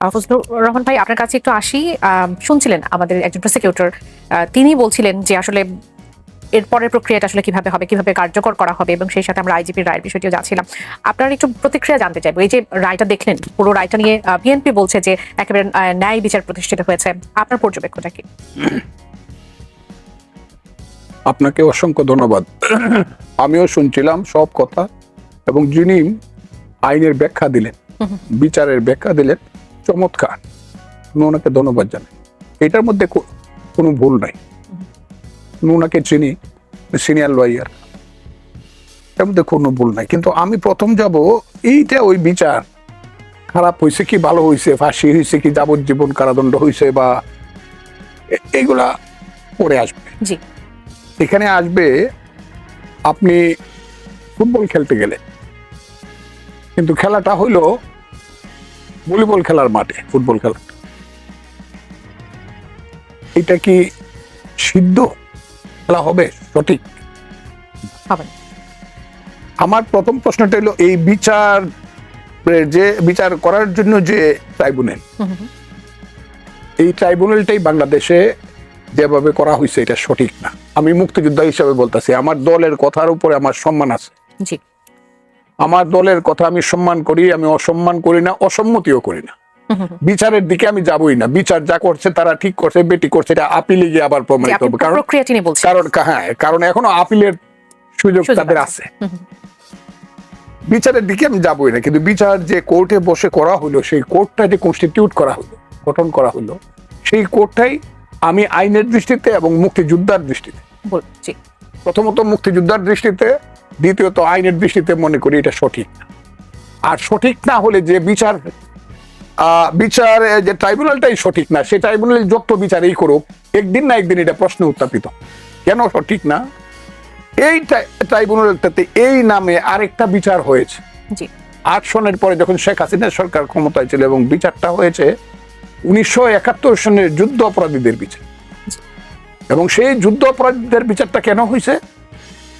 ফজলুর রহমান ভাই আপনার কাছে একটু আসি। শুনছিলেন আমাদের একজন প্রসিকিউটর তিনি বলছিলেন যে আসলে এরপরের প্রক্রিয়াটা আসলে কীভাবে হবে কীভাবে কার্যকর করা হবে এবং সেই সাথে আমরা আইজিপির রায়ের বিষয়টিও যাচ্ছিলাম আপনার একটু প্রতিক্রিয়া জানতে চাইব। এই যে রায়টা দেখলেন পুরো রায়টা নিয়ে বিএনপি বলছে যে একেবারে ন্যায় বিচার প্রতিষ্ঠিত হয়েছে। আপনার পর্যবেক্ষণটা কি? আপনাকে অসংখ্য ধন্যবাদ। আমিও শুনছিলাম সব কথা এবং যিনি আইনের ব্যাখ্যা দিলেন বিচারের ব্যাখ্যা দিলেন চমৎকার। আমি ওনাকে ধন্যবাদ জানাই। এটার মধ্যে কোনো ভুল নাই। ওনাকে চিনি সিনিয়র লয়ার। এর মধ্যে কোনো ভুল নাই। কিন্তু আমি প্রথম যাব এইটা ওই বিচার। খারাপ হয়েছে কি ভালো হয়েছে ফাঁসি হয়েছে কি যাবজ্জীবন কারাদণ্ড হয়েছে বা এ- এগুলা পরে আসবে। এখানে আসবে আপনি ফুটবল খেলতে গেলে। কিন্তু খেলাটা হইল ভলিবল খেলার মাঠে ফুটবল খেলা। এটা কি সিদ্ধ? খেলা হবে? সঠিক? হবে। আমার প্রথম প্রশ্নটা হলো এই বিচার যে বিচার করার জন্য যে ট্রাইব্যুনাল। এই ট্রাইব্যুনালটাই বাংলাদেশে যেভাবে করা হয়েছে এটা সঠিক না। আমি মুক্তিযোদ্ধা হিসাবে বলতেছি আমার দলের কথার উপরে আমার সম্মান আছে। জি। আমার দলের কথা আমি সম্মান করি আমি অসম্মান করি না অসম্মতিও করি না। বিচারের দিকে আমি যাবই না। বিচার যা করছে তারা ঠিক করছে বেটি করছে এটা আপিলে গিয়ে আবার প্রমাণিত হবে। কারণ কারণ হ্যাঁ কারণ এখনও আপিলের সুযোগ তাদের আছে। বিচারের দিকে আমি যাবই না কিন্তু বিচার যে কোর্টে বসে করা হলো সেই কোর্টটা যে কনস্টিটিউট করা হলো গঠন করা হলো সেই কোর্টটাই আমি আইনের দৃষ্টিতে এবং মুক্তিযোদ্ধার দৃষ্টিতে প্রথমত মুক্তিযোদ্ধার দৃষ্টিতে দ্বিতীয়ত আইনের দৃষ্টিতে মনে করি এটা সঠিক। না আর সঠিক না হলে যে বিচার বিচার যে ট্রাইব্যুনালটাই সঠিক না সেই ট্রাইব্যুনাল যত বিচারই করুক একদিন না একদিন এটা প্রশ্ন উত্থাপিত। কেন সঠিক না? এই ট্রাইব্যুনালটাতে এই নামে আরেকটা বিচার হয়েছে। আট সনের পরে যখন শেখ হাসিনা সরকার ক্ষমতায় ছিল এবং বিচারটা হয়েছে উনিশশো একাত্তর সনের যুদ্ধ অপরাধীদের বিচার এবং সেই যুদ্ধ অপরাধীদের বিচারটা কেন হয়েছে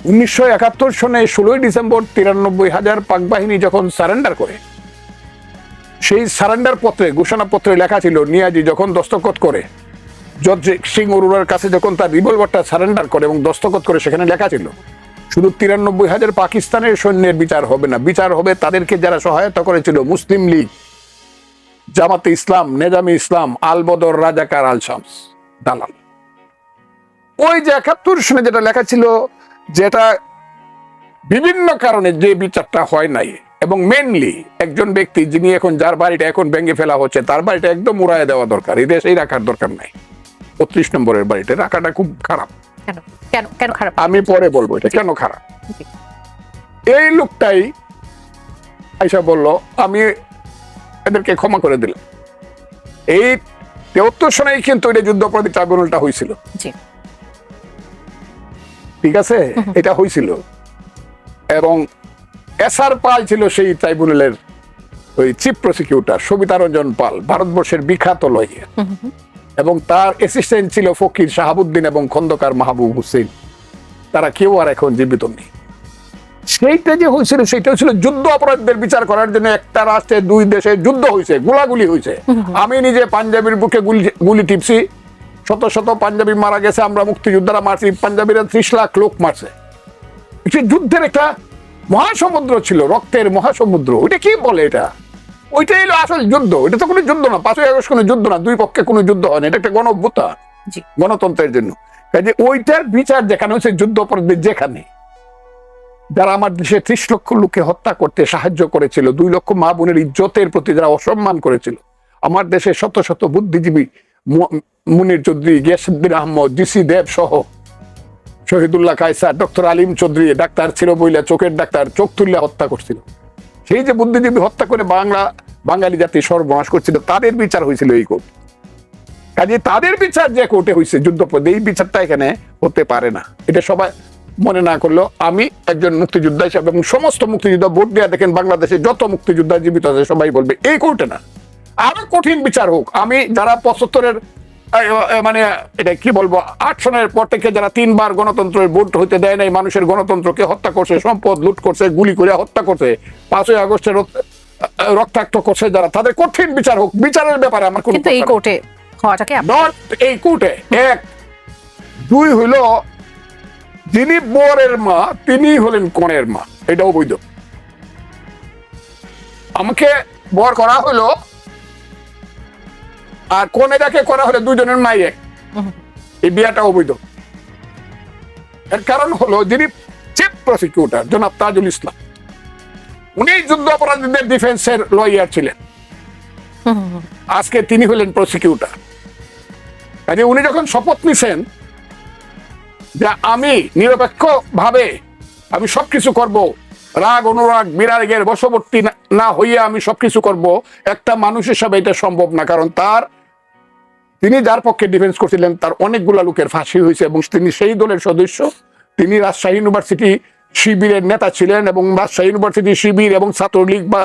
উনিশশো একাত্তর সনে ষোলোই ডিসেম্বর তিরানব্বই হাজার পাক বাহিনী যখন সারেন্ডার করে, সেই সারেন্ডার পত্রে ঘোষণাপত্রে লেখা ছিল, নিয়াজি যখন দস্তখত করে জজ সিং অরোরার কাছে যখন তার রিভলভারটা সারেন্ডার করে এবং দস্তখত করে, সেখানে লেখা ছিল, শুধু তিরানব্বই হাজার পাকিস্তানের সৈন্যের বিচার হবে না, বিচার হবে তাদেরকে যারা সহায়তা করেছিল, মুসলিম লীগ, জামাতে ইসলাম, নেজামি ইসলাম আল বদর রাজাকার আল শামস, দালাল। ওই যে একাত্তর সনে যেটা লেখা ছিল যেটা বিভিন্ন কারণে যে বিচারটা হয় নাই এবং মেনলি একজন ব্যক্তি যিনি এখন যার বাড়িটা এখন ভেঙে ফেলা হচ্ছে তার বাড়িটা একদম উড়ায় দেওয়া দরকার এই দেশেই রাখার দরকার নাই। বত্রিশ নম্বরের বাড়িটা রাখাটা খুব খারাপ। কেন? কেন? কেন খারাপ? আমি পরে বলব এটা কেন খারাপ? এই লোকটাই আইসা বলল আমি এদেরকে ক্ষমা করে দিলাম। এই তেহত্তর সনেই কিন্তু এটা যুদ্ধ অপরাধী ট্রাইব্যুনালটা হয়েছিল জি। ঠিক আছে? এটা হয়েছিল এবং এস আর পাল ছিল সেই ট্রাইব্যুনালের ওই চিফ প্রসিকিউটর সবিতা রঞ্জন পাল ভারতবর্ষের বিখ্যাত লয়ার। এবং তার অ্যাসিস্ট্যান্ট ছিল ফকির শাহাবুদ্দিন এবং খন্দকার মাহবুব হুসেন। তারা কেউ আর এখন জীবিত নেই। সেইটা যে হয়েছিল সেটা ছিল যুদ্ধ অপরাধীদের বিচার করার জন্য একটা রাষ্ট্রে দুই দেশে যুদ্ধ হয়েছে গুলাগুলি হয়েছে আমি নিজে পাঞ্জাবির বুকে গুলি গুলি টিপছি শত শত পাঞ্জাবি মারা গেছে আমরা মুক্তিযোদ্ধারা মারছি পাঞ্জাবিরা ত্রিশ লাখ লোক মারছে। একটি যুদ্ধের একটা মহাসমুদ্র ছিল রক্তের মহাসমুদ্র। ওইটা কি বলে এটা? ওইটাই হলো আসল যুদ্ধ। এটা তো কোনো যুদ্ধ না পাঁচই আগস্ট কোনো যুদ্ধ না দুই পক্ষে কোনো যুদ্ধ হয় না এটা একটা গণভ্যুতা গণতন্ত্রের জন্য। কাজে ওইটার বিচার যেখানে হচ্ছে যুদ্ধ অপরাধীদের যেখানে। যারা আমার দেশে ত্রিশ লক্ষ লোককে হত্যা করতে সাহায্য করেছিল দুই লক্ষ মা বোনের ইজ্জতের প্রতি যারা অসম্মান করেছিল আমার দেশে শত শত বুদ্ধিজীবী মুনির চৌধুরী গিয়াসুদ্দিন আহমদ জিসি দেব সহ শহীদুল্লাহ কায়সার, ডক্টর আলিম চৌধুরী, ডাক্তার ছিল বইলা চোখের ডাক্তার, চোখ তুললে হত্যা করছিল। সেই যে বুদ্ধিজীবী হত্যা করে বাংলা, বাঙালি জাতি সর্বনাশ করছিল, তাদের বিচার হয়েছিল এই কোর্ট। কাজে তাদের বিচার যে কোর্টে হয়েছে যুদ্ধপদে এই বিচারটা এখানে হতে পারে না। এটা সবাই মনে না করলেও আমি একজন মুক্তিযোদ্ধা হিসাবে এবং সমস্ত মুক্তিযোদ্ধা ভোট দেওয়া দেখেন, বাংলাদেশে যত মুক্তিযোদ্ধা জীবিত আছে, সবাই বলবে, এই কোর্টে না। আরও কঠিন বিচার হোক। আমি যারা পঁচাত্তরের মানে এটা কি বলব আট সনের পর থেকে যারা তিনবার গণতন্ত্রের ভোট হইতে দেয় নাই মানুষের গণতন্ত্রকে হত্যা করছে সম্পদ লুট করছে গুলি করে হত্যা করছে পাঁচই আগস্টের রক্তাক্ত করছে যারা তাদের কঠিন বিচার হোক বিচারের ব্যাপারে আমার কোনো এই কোর্টে হওয়াটাকে নট এই কোর্টে এক দুই হইল যিনি বরের মা তিনি হলেন কনের মা এটা অবৈধ আমাকে বর করা হলো আর কনে যাকে করা হলো দুজনের মাই এক এই বিয়াটা অবৈধ। এর কারণ হলো যিনি চিফ প্রসিকিউটর জনাব তাজুল ইসলাম। উনি যুদ্ধ অপরাধীদের ডিফেন্সের লয়ার ছিলেন। আজকে তিনি হলেন প্রসিকিউটর কাজে উনি যখন শপথ নিছেন যে আমি নিরপেক্ষ ভাবে আমি সবকিছু করব, রাগ, অনুরাগ বিরাগের বশবর্তী না হইয়া আমি সবকিছু করব, একটা মানুষ হিসাবে এটা সম্ভব না, কারণ তার তিনি যার পক্ষে ডিফেন্স করছিলেন, তার অনেকগুলা লোকের ফাঁসি হয়েছে এবং তিনি সেই দলের সদস্য। তিনি রাজশাহী ইউনিভার্সিটি শিবিরের নেতা ছিলেন এবং রাজশাহী ইউনিভার্সিটি শিবির এবং ছাত্রলীগ বা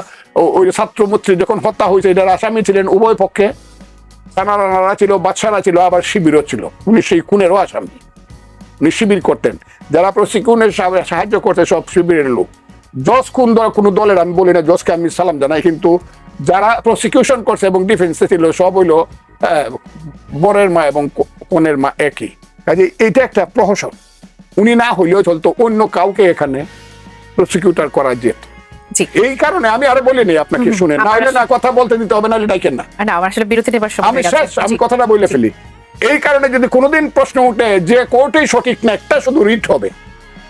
ওই ছাত্রমৈত্রী যখন হত্যা হয়েছে এটার আসামি ছিলেন উভয় পক্ষে। সানারানারা ছিল, বাদশারা ছিল, আবার শিবিরও ছিল। উনি সেই খুনেরও আসামি। উনি শিবির করতেন। যারা প্রশিক্ষণের সাহায্য করতে সব শিবিরের লোক। জজ কোন দল, কোনো দলের, আমি বলি না, জজকে আমি সালাম জানাই, কিন্তু যারা প্রসিকিউশন করছে এবং ডিফেন্সে ছিল সব হইল বরের মা এবং কনের মা একই। কাজে এইটা একটা প্রহসন। উনি না হইলেও চলতো অন্য কাউকে এখানে প্রসিকিউটর করা যেত। এই কারণে আমি আরও বলিনি আপনাকে শুনে। না হলে না কথা বলতে দিতে হবে না ডাকেন না। না আমার আসলে বিরতি নেবার সময় আমি শেষ আমি কথাটা বলে ফেলি। এই কারণে যদি কোনোদিন প্রশ্ন উঠে যে কোর্টেই সঠিক না একটা শুধু রিট হবে।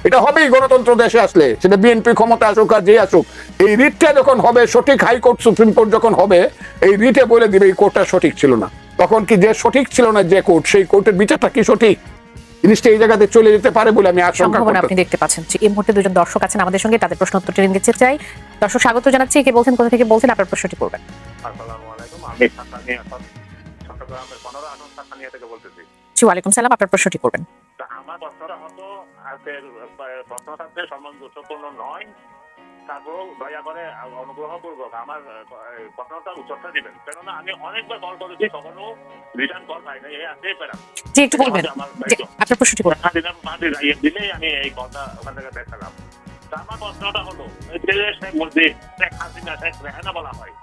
এটা হবেই গণতন্ত্র দেশে আসলে। সেটা বিএনপি ক্ষমতা আসুক আর যে আসুক। এই রিটটা যখন হবে সঠিক হাইকোর্ট সুপ্রিম কোর্ট যখন হবে এই রিটে বলে দিবে এই কোর্টটা সঠিক ছিল না। তখন কি যে সঠিক ছিল না যে কোর্ট সেই কোর্টের বিচারটা কি সঠিক? জিনিসটা এই জায়গাতে চলে যেতে পারে বলে আমি আশঙ্কা করতে আপনি দেখতে পাচ্ছেন। এই মুহূর্তে দুজন দর্শক আছেন আমাদের সঙ্গে তাদের প্রশ্ন উত্তরটি নিতে চাই। দর্শক স্বাগত জানাচ্ছি। কে বলছেন কোথা থেকে বলছেন আপনার প্রশ্নটি করবেন। আসসালামু আলাইকুম আমি সাতানিয়া চট্টগ্রামের পনেরো আসন থেকে বলতেছি। ওয়ালাইকুম সালাম আপনার প্রশ্নটি করবেন। আমার প্রশ্নটা হতো আজকের প্রশ্ন থাকতে নয় তারপর দয়া করে অনুগ্রহ পূর্বক আমার উত্তরটা দিবেন। কেননা আমি অনেকবার কল করেছি কখনো রিটার্ন কল পাই না এই আসতেই পেলাম। জি একটু বলবেন। আপনার প্রশ্নটি দিলাম ইয়ে দিলেই আমি এই কথা ওখান থেকে দেখালাম আমার প্রশ্নটা হলো শেখ মুজিব শেখ হাসিনা শেখ রেহানা বলা হয়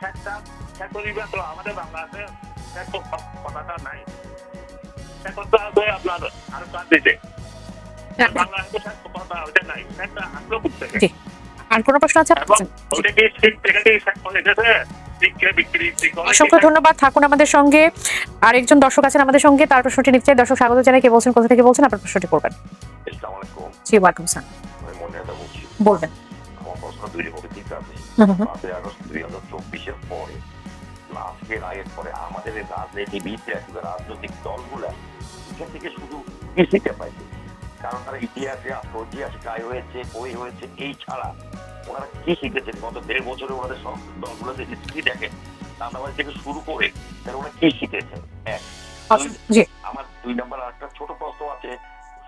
শেখটা শেখ পরিবার তো আমাদের বাংলাদেশে শেখ কথাটা নাই। শেখ আপনার আর কাজ দিতে। জি। আর কোনো প্রশ্ন আছে? অসংখ্য ধন্যবাদ। থাকুন আমাদের সঙ্গে। আরেকজন দর্শক আছেন আমাদের সঙ্গে তার প্রশ্নটি নিতে চাই দর্শক স্বাগত জানাই। কে বলছেন কোথা থেকে বলছেন? আপনার প্রশ্নটি করবেন। জি ওয়ালাইকুম বলছি। বলবেন। আমাদের কিংবা রাজনৈতিক দলগুলা এখান থেকে শুধু কি পাইছে কারণ তারা ইতিহাসে ঐতিহাসিক আয় হয়েছে বই হয়েছে এই ছাড়া ওনারা কি শিখেছেন? গত দেড় বছরে ওনাদের সব দলগুলোতে হিস্ট্রি দেখেন? চাঁদাবাজি থেকে শুরু করে তারা ওরা কি শিখেছেন? এক। আমার দুই নম্বর আর একটা ছোট প্রশ্ন আছে।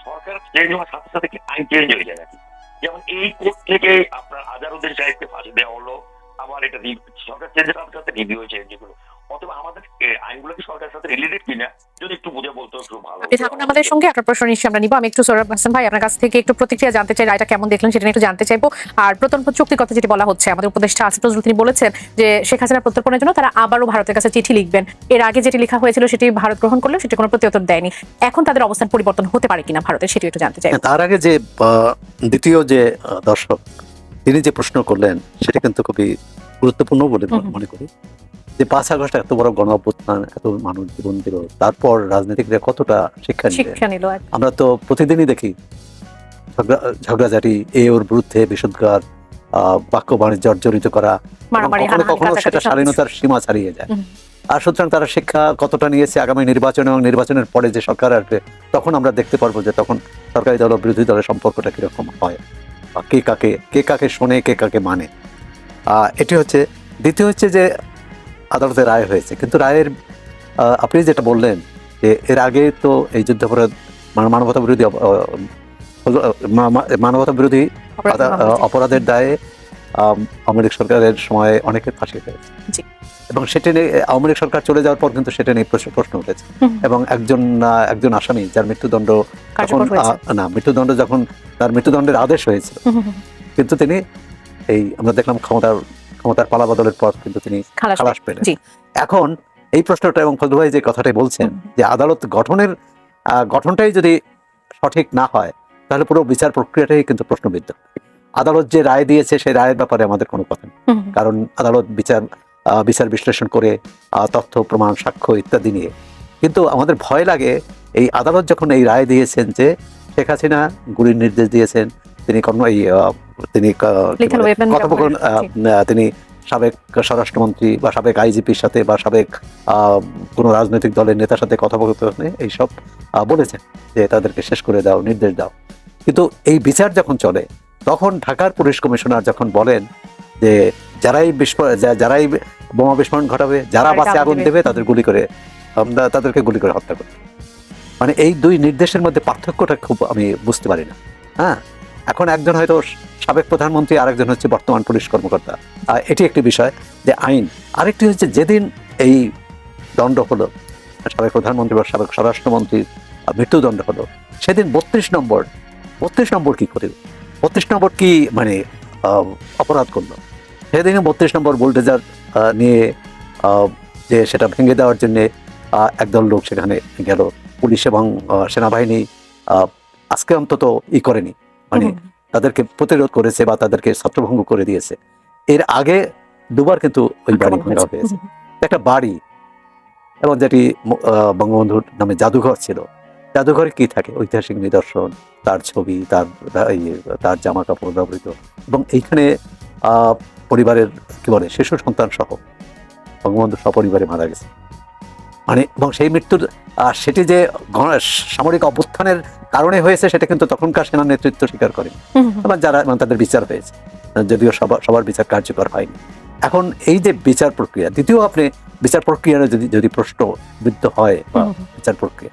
সরকার চেঞ্জ হওয়ার সাথে সাথে কি আইন চেঞ্জ হয়ে যায় নাকি? যেমন এই কোর্ট থেকে আপনার আজারুদ্দিন সাহেবকে ফাঁসি দেওয়া হলো আবার এটা সরকার চেঞ্জের সাথে সাথে রিভিউ হয়েছে যেগুলো। অথবা আমাদের এ, আইনগুলো কি সরকারের সাথে রিলেটেড কিনা যদি একটু বুঝে বলতো একটু ভালো আপনি থাকুন আমাদের সঙ্গে আপনার প্রশ্ন নিশ্চয়ই আমরা নিব। আমি একটু সৌরভ হাসান ভাই আপনার কাছ থেকে একটু প্রতিক্রিয়া জানতে চাই রায়টা কেমন দেখলেন সেটা একটু জানতে চাইব। আর প্রত্যর্পণ চুক্তির কথা যেটি বলা হচ্ছে আমাদের উপদেষ্টা আসিফ নজরুল তিনি বলেছেন যে শেখ হাসিনা প্রত্যর্পণের জন্য তারা আবারও ভারতের কাছে চিঠি লিখবেন। এর আগে যেটি লেখা হয়েছিল সেটি ভারত গ্রহণ করল সেটি কোনো প্রত্যুত্তর দেয়নি। এখন তাদের অবস্থান পরিবর্তন হতে পারে কিনা ভারতের সেটি একটু জানতে চাই। হ্যাঁ, তার আগে যে আহ, দ্বিতীয় যে দর্শক তিনি যে প্রশ্ন করলেন সেটা কিন্তু খুবই গুরুত্বপূর্ণ বলে। মনে করি। যে পাঁচ আগস্ট এত বড় গণ অভ্যুত্থান এত মানুষ জীবন দিল তারপর রাজনীতিকরা কতটা শিক্ষা শিক্ষা নিল আমরা তো প্রতিদিনই দেখি ঝগড়াঝাটি এ ওর বিরুদ্ধে বিশুদ্ধার বাক্য বাণিজ্য জড়িত করা কখনো কখনো সেটা স্বাধীনতার সীমা ছাড়িয়ে যায়। আর সুতরাং তারা শিক্ষা কতটা নিয়েছে আগামী নির্বাচন এবং নির্বাচনের পরে যে সরকার আসবে তখন আমরা দেখতে পারব যে তখন সরকারি দল ও বিরোধী দলের সম্পর্কটা কীরকম হয় কে কাকে কে কাকে শোনে কে কাকে মানে। এটি হচ্ছে দ্বিতীয় হচ্ছে যে আদালতে রায় হয়েছে। কিন্তু রায়ের আপনি যেটা বললেন যে এর আগে তো এই যুদ্ধাপরাধ মান- মানবতা বিরোধী মানবতা বিরোধী। অপরাধের দায়ে আওয়ামী লীগ সরকারের সময় অনেকের ফাঁসি হয়েছে এবং সেটা নিয়ে আওয়ামী লীগ সরকার চলে যাওয়ার পর কিন্তু সেটা নিয়ে প্রশ্ন উঠেছে। এবং একজন একজন আসামি যার মৃত্যুদণ্ড যখন না মৃত্যুদণ্ড যখন তার মৃত্যুদণ্ডের আদেশ হয়েছিল। কিন্তু তিনি এই আমরা দেখলাম ক্ষমতার ক্ষমতার পালা বদলের পর কিন্তু তিনি খালাস পেলেন। এখন এই প্রশ্নটা এবং ফজল ভাই যে কথাটাই বলছেন যে আদালত গঠনের গঠনটাই যদি সঠিক না হয় তাহলে পুরো বিচার প্রক্রিয়াটাই কিন্তু প্রশ্নবিদ্ধ। আদালত যে রায় দিয়েছে সেই রায়ের ব্যাপারে আমাদের কোনো কথা নেই। কারণ আদালত বিচার বিচার বিশ্লেষণ করে তথ্য প্রমাণ সাক্ষ্য ইত্যাদি নিয়ে। কিন্তু আমাদের ভয় লাগে এই আদালত যখন এই রায় দিয়েছেন যে শেখ হাসিনা গুলির নির্দেশ দিয়েছেন তিনি এই তিনি কথোপকথন তিনি সাবেক স্বরাষ্ট্রমন্ত্রী বা সাবেক আইজিপির সাথে বা সাবেক কোনো রাজনৈতিক দলের নেতার সাথে কথোপকথনে এইসব বলেছেন যে তাদেরকে শেষ করে দাও নির্দেশ দাও। কিন্তু এই বিচার যখন চলে তখন ঢাকার পুলিশ কমিশনার যখন বলেন যে যারাই বিস্ফোরণ যারাই বোমা বিস্ফোরণ ঘটাবে যারা বাসে আগুন দেবে। তাদের গুলি করে আমরা তাদেরকে গুলি করে হত্যা করি মানে এই দুই নির্দেশের মধ্যে পার্থক্যটা খুব আমি বুঝতে পারি না। হ্যাঁ? এখন একজন হয়তো সাবেক প্রধানমন্ত্রী, আরেকজন হচ্ছে বর্তমান পুলিশ কর্মকর্তা। এটি একটি বিষয় যে আইন। আরেকটি হচ্ছে যেদিন এই দণ্ড হলো, সাবেক প্রধানমন্ত্রী বা সাবেক স্বরাষ্ট্রমন্ত্রীর মৃত্যুদণ্ড হলো, সেদিন বত্রিশ নম্বর বত্রিশ নম্বর কি করে? বত্রিশ নম্বর কি মানে অপরাধ করল। সেদিন বত্রিশ নম্বর বুলডেজার নিয়ে যে সেটা ভেঙে দেওয়ার জন্যে একদল লোক সেখানে গেল। পুলিশ এবং সেনাবাহিনী আজকে অন্তত ই করেনি। মানে তাদেরকে প্রতিরোধ করেছে বা তাদেরকে ছত্রভঙ্গ করে দিয়েছে। এর আগে দুবার কিন্তু ওই বাড়ি ভাঙা হয়েছে। একটা বাড়ি এবং যেটি বঙ্গবন্ধুর নামে জাদুঘর ছিল। জাদুঘরে কি থাকে? ঐতিহাসিক নিদর্শন তার ছবি তার তার জামা কাপড় ব্যবহৃত এবং এইখানে আহ, পরিবারের কি বলে শিশু সন্তান সহ বঙ্গবন্ধু সপরিবারে মারা গেছে। মানে এবং সেই মৃত্যুর সেটি যে সামরিক অভ্যুত্থানের কারণে হয়েছে সেটা কিন্তু তখনকার সেনা নেতৃত্ব স্বীকার করে আবার যারা মানে তাদের বিচার হয়েছে। যদিও সবার সবার বিচার কার্যকর হয়নি। এখন এই যে বিচার প্রক্রিয়া দ্বিতীয় আপনি বিচার প্রক্রিয়ার যদি যদি প্রশ্নবিদ্ধ হয় বা। বিচার প্রক্রিয়া।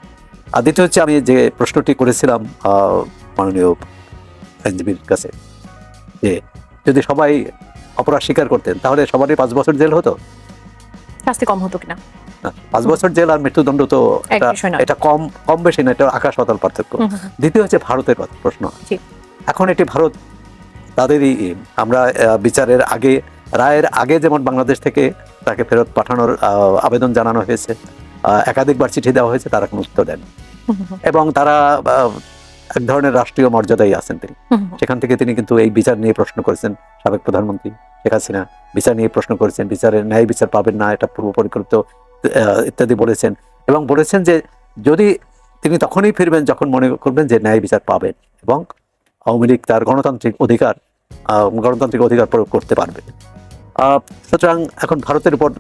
আর দ্বিতীয় হচ্ছে আমি যে প্রশ্নটি করেছিলাম আহ, মাননীয় আইনজীবীর কাছে যে যদি সবাই অপরাধ স্বীকার করতেন তাহলে সবারই পাঁচ বছর জেল হতো? শাস্তি কম হতো কিনা? পাঁচ বছর জেল আর মৃত্যুদণ্ড তো এটা কম কম বেশি না এটা আকাশ পাতাল পার্থক্য। দ্বিতীয় হচ্ছে ভারতের প্রশ্ন। এখন এটি ভারত তাদেরই আমরা বিচারের আগে রায়ের আগে যেমন বাংলাদেশ থেকে তাকে ফেরত পাঠানোর আবেদন জানানো হয়েছে একাধিকবার চিঠি দেওয়া হয়েছে তারা কোনো উত্তর দেন এবং তারা এক ধরনের রাষ্ট্রীয় মর্যাদায় আছেন তিনি। সেখান থেকে তিনি কিন্তু এই বিচার নিয়ে প্রশ্ন করেছেন সাবেক প্রধানমন্ত্রী শেখ হাসিনা। বিচার নিয়ে প্রশ্ন করেছেন বিচারের ন্যায় বিচার পাবেন না এটা পূর্ব পরিকল্পিত ইত্যাদি বলেছেন। এবং বলেছেন যে যদি তিনি তখনই ফিরবেন যখন মনে করবেন যে ন্যায় বিচার পাবেন এবং আওয়ামী লীগ তার গণতান্ত্রিক অধিকার আহ, গণতান্ত্রিক অধিকার প্রয়োগ করতে পারবে। সুতরাং এখন ভারতের উপর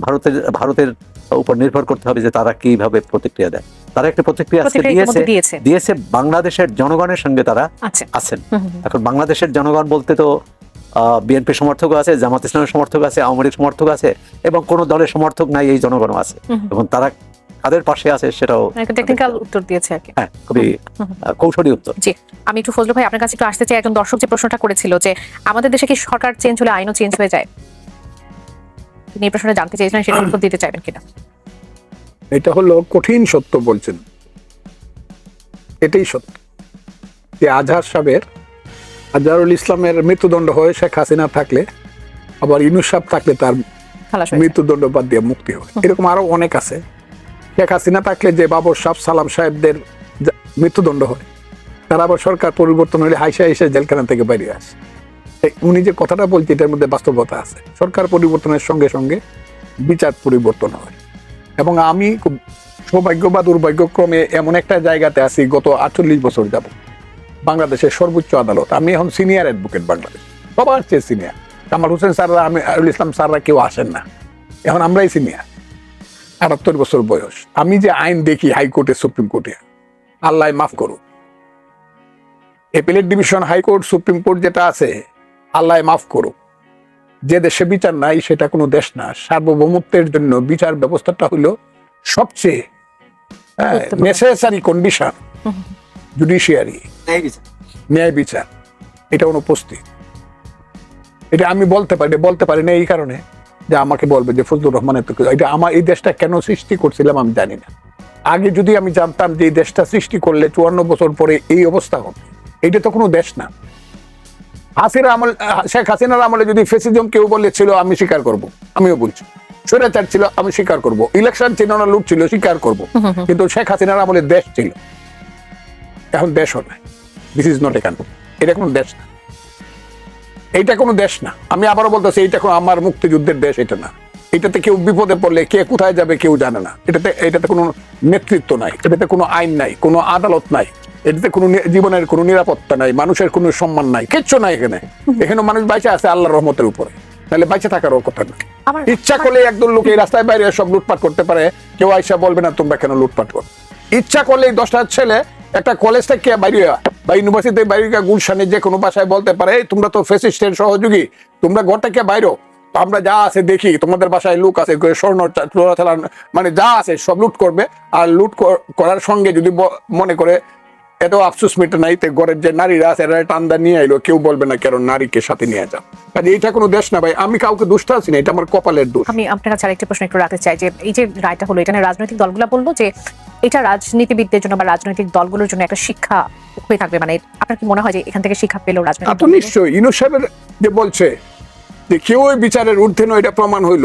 ভারতের ভারতের উপর নির্ভর করতে হবে যে তারা কীভাবে প্রতিক্রিয়া দেয়। তারা একটা প্রতিক্রিয়া আজকে দিয়েছে দিয়েছে। বাংলাদেশের জনগণের সঙ্গে তারা আচ্ছা। আছেন। এখন বাংলাদেশের জনগণ বলতে তো বিএনপি সমর্থক আছে জামাত ইসলামের সমর্থক আছে আওয়ামী লীগ সমর্থক আছে এবং কোন দলের সমর্থক নাই এই জনগণও আছে। এবং তারা কাদের পাশে আছে সেটাও টেকনিক্যাল উত্তর দিয়েছে আর কি। হ্যাঁ খুবই কৌশলী উত্তর। আমি একটু ফজলু ভাই আপনার কাছে একটু আসতে চাই। একজন দর্শক যে প্রশ্নটা করেছিল যে আমাদের দেশে কি সরকার চেঞ্জ হলে আইনও চেঞ্জ হয়ে যায়? তিনি এই প্রশ্নটা জানতে চেয়েছিলেন সেটা উত্তর দিতে চাইবেন কিনা? এটা হলো কঠিন সত্য বলছেন। এটাই সত্য। যে আজহার সাহেবের আজহারুল ইসলামের মৃত্যুদণ্ড হয়ে শেখ হাসিনা থাকলে আবার ইউনুস সাহেব থাকলে তার। মৃত্যুদণ্ড বাদ দিয়ে মুক্তি হয়। এরকম আরও অনেক আছে। শেখ হাসিনা থাকলে যে বাবর সাহেব সালাম সাহেবদের মৃত্যুদণ্ড হয় তারা আবার সরকার পরিবর্তন হলে হাইসা হাইসা জেলখানা থেকে বেরিয়ে আসে। উনি যে কথাটা বলছে এটার মধ্যে বাস্তবতা আছে। সরকার পরিবর্তনের সঙ্গে সঙ্গে বিচার পরিবর্তন হয়। এবং আমি খুব সৌভাগ্য বা দুর্ভাগ্যক্রমে এমন একটা জায়গাতে আছি গত আটচল্লিশ বছর যাব বাংলাদেশের সর্বোচ্চ আদালত। আমি এখন সিনিয়র অ্যাডভোকেট বাংলাদেশ। সবার চেয়ে সিনিয়র কামাল হোসেন স্যাররা আমি আরুল ইসলাম স্যাররা কেউ আসেন না। এখন আমরাই সিনিয়র আটাত্তর বছর বয়স। আমি যে আইন দেখি হাইকোর্টে সুপ্রিম কোর্টে আল্লাহ মাফ করুক। Appellate division high court supreme court যেটা আছে আল্লাহ মাফ করুক। যে দেশে বিচার নাই সেটা কোনো দেশ না। সার্বভৌমত্বের জন্য বিচার ব্যবস্থাটা হলো সবচেয়ে। Necessary condition hmm, hmm, judiciary ন্যায় বিচার। এটা অনুপস্থিত এটা আমি বলতে পারি বলতে পারি না এই কারণে যে আমাকে বলবে যে ফজলুর রহমানের তো কিছু- এটা আমার এই দেশটা কেন সৃষ্টি করছিলাম আমি জানি না। আগে যদি আমি জানতাম যে এই দেশটা সৃষ্টি করলে চুয়ান্ন বছর পরে এই অবস্থা হবে। এটা তো কোনো দেশ না। হাসিনা আমল শেখ হাসিনার আমলে যদি ফেসিজম কেউ বলেছিল আমি স্বীকার করব। আমিও বলছি। স্বৈরাচার ছিল আমি স্বীকার করব। ইলেকশন ছিল না লুট ছিল স্বীকার করব। কিন্তু শেখ হাসিনার আমলে দেশ ছিল। এখন দেশ হবে। This is not a country এটা কোনো দেশ না। এইটা কোনো দেশ না। আমি আবারও বলতেছি এইটা কোনো আমার মুক্তিযুদ্ধের দেশ এটা না। এটাতে কেউ বিপদে পড়লে কে কোথায় যাবে কেউ জানে না। এটাতে এটাতে কোনো নেতৃত্ব নাই। এটাতে কোনো আইন নাই কোনো আদালত নাই। এটাতে কোনো জীবনের কোনো নিরাপত্তা নাই মানুষের কোনো সম্মান নাই কিচ্ছু নাই এখানে। এখানে মানুষ বাইচে আছে আল্লাহর রহমতের উপরে। তাহলে বাইচে থাকারও কথা না। আমার ইচ্ছা করলে একদল লোক এই রাস্তায় বাইরে সব লুটপাট করতে পারে। কেউ আইসা বলবে না তোমরা কেন লুটপাট করো? ইচ্ছা করলে এই দশটা ছেলে একটা কলেজ থেকে বাইরে বা ইউনিভার্সিটি বাইরে গুলশানে যে কোনো ভাষায় বলতে পারে "এই, তোমরা তো ফেসিস্টের সহযোগী তোমরা ঘর থেকে বাইরো। আমরা যা আছে দেখি তোমাদের বাসায় লুক আছে স্বর্ণ মানে যা আছে সব লুট করবে। আর লুট করার সঙ্গে যদি মনে করে এত আফসোস মেটে নাই তে ঘরের যে নারীরা আছে এরা টান্দা নিয়ে আইলো কেউ বলবে না কেন নারীকে সাথে নিয়ে যাও। কাজে এইটা কোনো দেশ না ভাই আমি কাউকে দুষ্ট আছি না এটা আমার কপালের দোষ। আমি আপনার কাছে আরেকটা প্রশ্ন একটু রাখতে চাই যে এই যে রায়টা হলো এটা রাজনৈতিক দলগুলো বলল যে এটা রাজনীতিবিদদের জন্য বা রাজনৈতিক দলগুলোর জন্য একটা শিক্ষা হয়ে থাকবে মানে আপনার কি মনে হয় যে এখান থেকে শিক্ষা পেল রাজনৈতিক তো? নিশ্চয়ই ইউনুস সাহেবের যে বলছে যে কেউ ওই বিচারের ঊর্ধ্বে নয় এটা প্রমাণ হইল।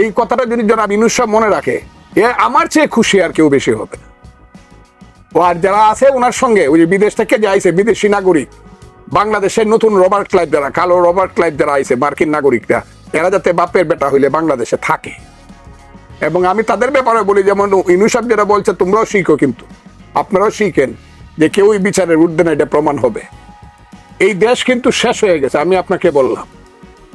এই কথাটা যদি জনাব ইউনুস সাহেব মনে রাখে এ আমার চেয়ে খুশি আর কেউ বেশি হবে না। আর যারা আছে ওনার সঙ্গে, ওই যে বিদেশ থেকে যে আইছে, বিদেশি নাগরিক, বাংলাদেশের নতুন রবার্ট ক্লাইভ যারা, কালো রবার্ট ক্লাইভ যারা আইসে মার্কিন নাগরিকরা, এরা যাতে বাপের বেটা হইলে বাংলাদেশে থাকে। এবং আমি তাদের ব্যাপারে বলি, যেমন ইনু সাহেব যেটা বলছে, তোমরাও শিখো কিন্তু। আপনারাও শিখেন যে কেউই বিচারের ঊর্ধ্বে না, এটা প্রমাণ হবে। এই দেশ কিন্তু শেষ হয়ে গেছে, আমি আপনাকে বললাম।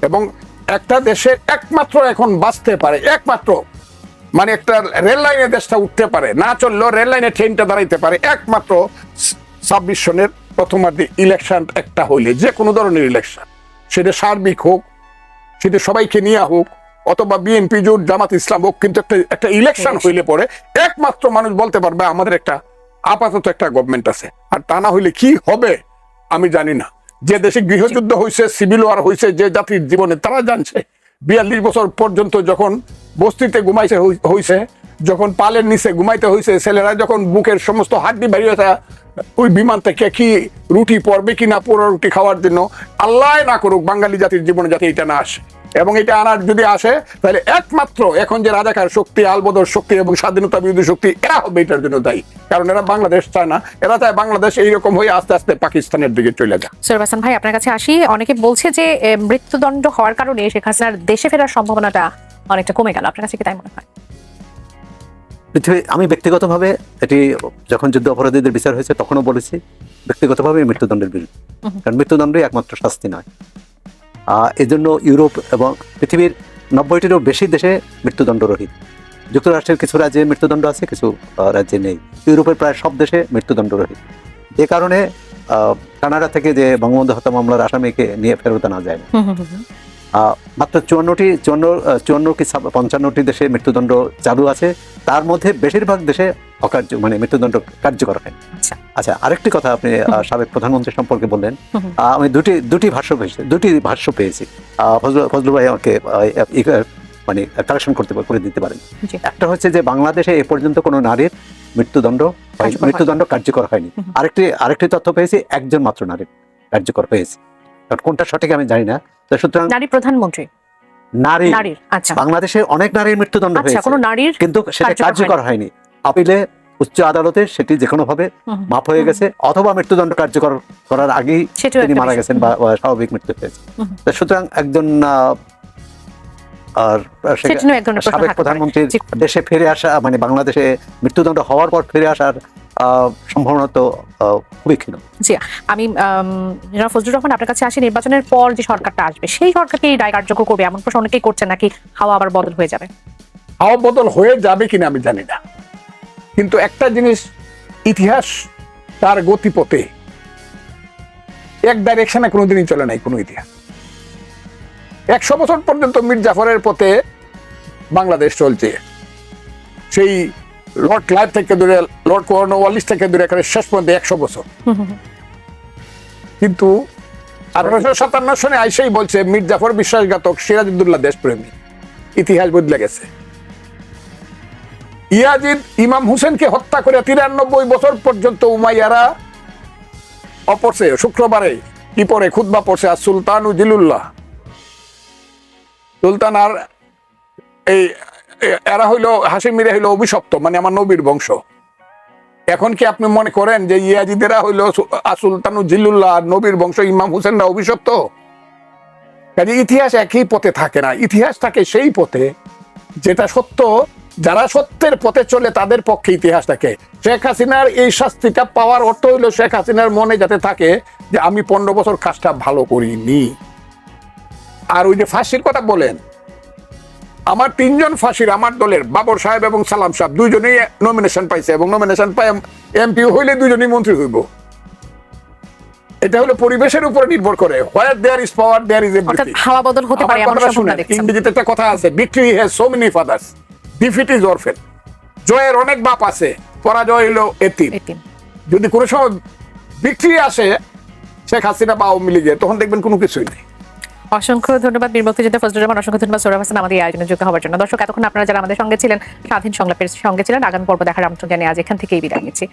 এবং একটা দেশে একমাত্র এখন বাঁচতে পারে, একমাত্র মানে একটা রেল লাইনে দেশটা উঠতে পারে না চললেও রেল লাইনে ট্রেনটা দাঁড়াইতে পারে একমাত্র ছাব্বিশ সনের প্রথমার্ধে ইলেকশন একটা হইলে যে কোনো ধরনের ইলেকশন সেটা সার্বিক হোক সেটা সবাইকে নিয়ে হোক অথবা বিএনপি জোট জামাত ইসলাম হোক কিন্তু একটা একটা ইলেকশন হইলে পরে একমাত্র মানুষ বলতে পারবে আমাদের একটা আপাতত একটা গভর্নমেন্ট আছে। আর তা না হইলে কি হবে আমি জানি না। যে দেশে গৃহযুদ্ধ হয়েছে সিভিল ওয়ার হয়েছে যে জাতির জীবনে তারা জানছে বিয়াল্লিশ বছর পর্যন্ত যখন বস্তিতে ঘুমাইছে হই- হইছে, যখন পালের নিচে ঘুমাইতে হয়েছে ছেলেরা যখন বুকের সমস্ত হাড্ডি বেরিয়ে ওই বিমান থেকে কি রুটি পড়বে কি না পুরো রুটি খাওয়ার জন্য আল্লাহ না করুক, বাঙালি জাতির জীবনে যাতে এটা না আসে। এবং এটা আনার যদি আসে তাহলে একমাত্র এখন যে রাজাকার শক্তি আলবদর শক্তি এবং স্বাধীনতা বিরোধী শক্তি এরা হবে এটার জন্য দায়ী। কারণ এরা বাংলাদেশ চায় না। এরা চায় বাংলাদেশ এইরকম হয়ে আস্তে আস্তে পাকিস্তানের দিকে চলে যায় সৈয়দ হাসান ভাই আপনার কাছে আসি অনেকে বলছে যে মৃত্যুদণ্ড হওয়ার কারণে শেখ হাসিনার দেশে ফেরার সম্ভাবনাটা অনেকটা কমে গেল। আপনার কাছে কি তাই মনে হয়? পৃথিবী আমি ব্যক্তিগতভাবে এটি যখন যুদ্ধ অপরাধীদের বিচার হয়েছে তখনও বলেছি ব্যক্তিগতভাবে মৃত্যুদণ্ডের বিরুদ্ধে। কারণ মৃত্যুদণ্ডই একমাত্র শাস্তি নয়। এজন্য ইউরোপ এবং পৃথিবীর নব্বইটিরও বেশি দেশে মৃত্যুদণ্ড রহিত। যুক্তরাষ্ট্রের কিছু রাজ্যে মৃত্যুদণ্ড আছে কিছু রাজ্যে নেই। ইউরোপের প্রায় সব দেশে মৃত্যুদণ্ড রহিত। যে কারণে কানাডা থেকে যে বঙ্গবন্ধু হত্যা মামলার আসামিকে নিয়ে ফেরত আনা যায় না। আহ, মাত্র চুয়ান্নটি চুয়ান্ন চুয়ান্ন কি পঞ্চান্নটি দেশে মৃত্যুদণ্ড চালু আছে। তার মধ্যে বেশিরভাগ দেশে অকার্য মানে মৃত্যুদণ্ড কার্যকর হয়। আচ্ছা। আচ্ছা আরেকটি কথা আপনি সাবেক প্রধানমন্ত্রী সম্পর্কে বললেন। আমি দুটি দুটি ভাষ্য পেয়েছি দুটি ভাষ্য পেয়েছি। ফজলু ভাই আমাকে মানে কারেকশন করতে করে দিতে পারেন। একটা হচ্ছে যে বাংলাদেশে এ পর্যন্ত কোনো নারীর মৃত্যুদণ্ড। মৃত্যুদণ্ড কার্যকর হয়নি। আরেকটি আরেকটি তথ্য পেয়েছি একজন মাত্র নারীর কার্যকর হয়েছে। কোনটা সঠিক আমি জানি না। সুতরাং নারী প্রধানমন্ত্রী। নারী। আচ্ছা। বাংলাদেশে অনেক নারীর মৃত্যুদণ্ড আচ্ছা হয়েছে। কোনো নারীর কিন্তু সেটা কার্যকর হয়নি। আপিলে উচ্চ আদালতে সেটি যে কোনো ভাবে হুম হুম। মাফ হয়ে গেছে অথবা মৃত্যুদণ্ড কার্যকর করার আগেই তিনি মারা গেছেন বা স্বাভাবিক মৃত্যু। তো সুতরাং একজন আর সাবেক প্রধানমন্ত্রীর দেশে ফিরে আসা মানে বাংলাদেশে মৃত্যুদণ্ড হওয়ার পর ফিরে আসার সম্ভাবনা তো আহ, খুবই ক্ষীণ। জি আমি আম, জনাব ফজলুর রহমান আপনার কাছে আসি নির্বাচনের পর যে সরকারটা আসবে সেই সরকারকে এই রায় কার্যকর করবে? এমন প্রশ্ন অনেকেই করছেন নাকি হাওয়া আবার বদল হয়ে যাবে? হাওয়া বদল হয়ে যাবে কিনা আমি জানি না। কিন্তু একটা জিনিস ইতিহাস তার গতিপথে। এক ডাইরেকশনে কোনোদিনই চলে নাই কোনো ইতিহাস। একশো বছর পর্যন্ত মীর জাফরের পথে বাংলাদেশ চলছে। সেই লর্ড ক্লাইভ থেকে দূরে, লর্ড কর্নওয়ালিস থেকে দূরে এখানে শেষ পর্যন্ত একশো বছর। কিন্তু আঠারোশো সাতান্ন সনে আইসেই বলছে, মীর জাফর বিশ্বাসঘাতক সিরাজউদ্দৌলা দেশপ্রেমী। ইতিহাস বদলে গেছে। ইয়াজিদ ইমাম হুসেনকে হত্যা করে তিরানব্বই বছর পর্যন্ত উমাইয়ারা অপরছে, শুক্রবারে কি পরে খুতবা পড়ছে আর সুলতান উজিলুল্লাহ সুলতান আর এই, এরা হইল হাসিমিরা হইল অভিশপ্ত মানে আমার নবীর বংশ। এখন কি আপনি মনে করেন যে ইয়াজিদেরা হইল সুলতান উজিলুল্লাহ আর নবীর বংশ, ইমাম হুসেনরা অভিশপ্ত? কাজে ইতিহাস একই পথে থাকে না। ইতিহাস থাকে সেই পথে যেটা সত্য যারা সত্যের পথে চলে তাদের পক্ষে ইতিহাস থাকে শেখ হাসিনার এই শাস্তিটা পাওয়ার অর্থ হইল শেখ হাসিনার মনে যাতে থাকে যে আমি পনেরো বছর কাজটা ভালো করিনি। আর ওই যে ফাঁসির কথা বলেন আমার তিনজন ফাঁসির আমার দলের বাবর সাহেব এবং সালাম সাহেব দুইজনেই নমিনেশন পাইছে এবং নমিনেশন পাই এমপি হইলে দুইজনই মন্ত্রী হইব। এটা হলো পরিবেশের উপর নির্ভর করে। Where there is power there is everything হাওয়া বদল হতে পারে আমার দেখছেন। ইংরেজিতে একটা কথা আছে victory has so many fathers defeat is orphan জয়ের অনেক বাপ আছে পরাজয় হলো এতিম। যদি কোনো সময় বিক্রি আসে শেখ হাসিনা বা আওয়ামী লীগের তখন দেখবেন কোনো কিছুই নেই। অসংখ্য ধন্যবাদ বীর মুক্তিযোদ্ধা ফজলুর রহমান অসংখ্য ধন্যবাদ সৌরভ হাসান আমাদের এই আয়োজনে যুক্ত হওয়ার জন্য। দর্শক এতক্ষণ আপনারা যারা আমাদের সঙ্গে ছিলেন স্বাধীন সংলাপের সঙ্গে ছিলেন আগামী পর্ব দেখার আমন্ত্রণ জানিয়ে আজ এখান থেকেই বিদায় নিচ্ছি।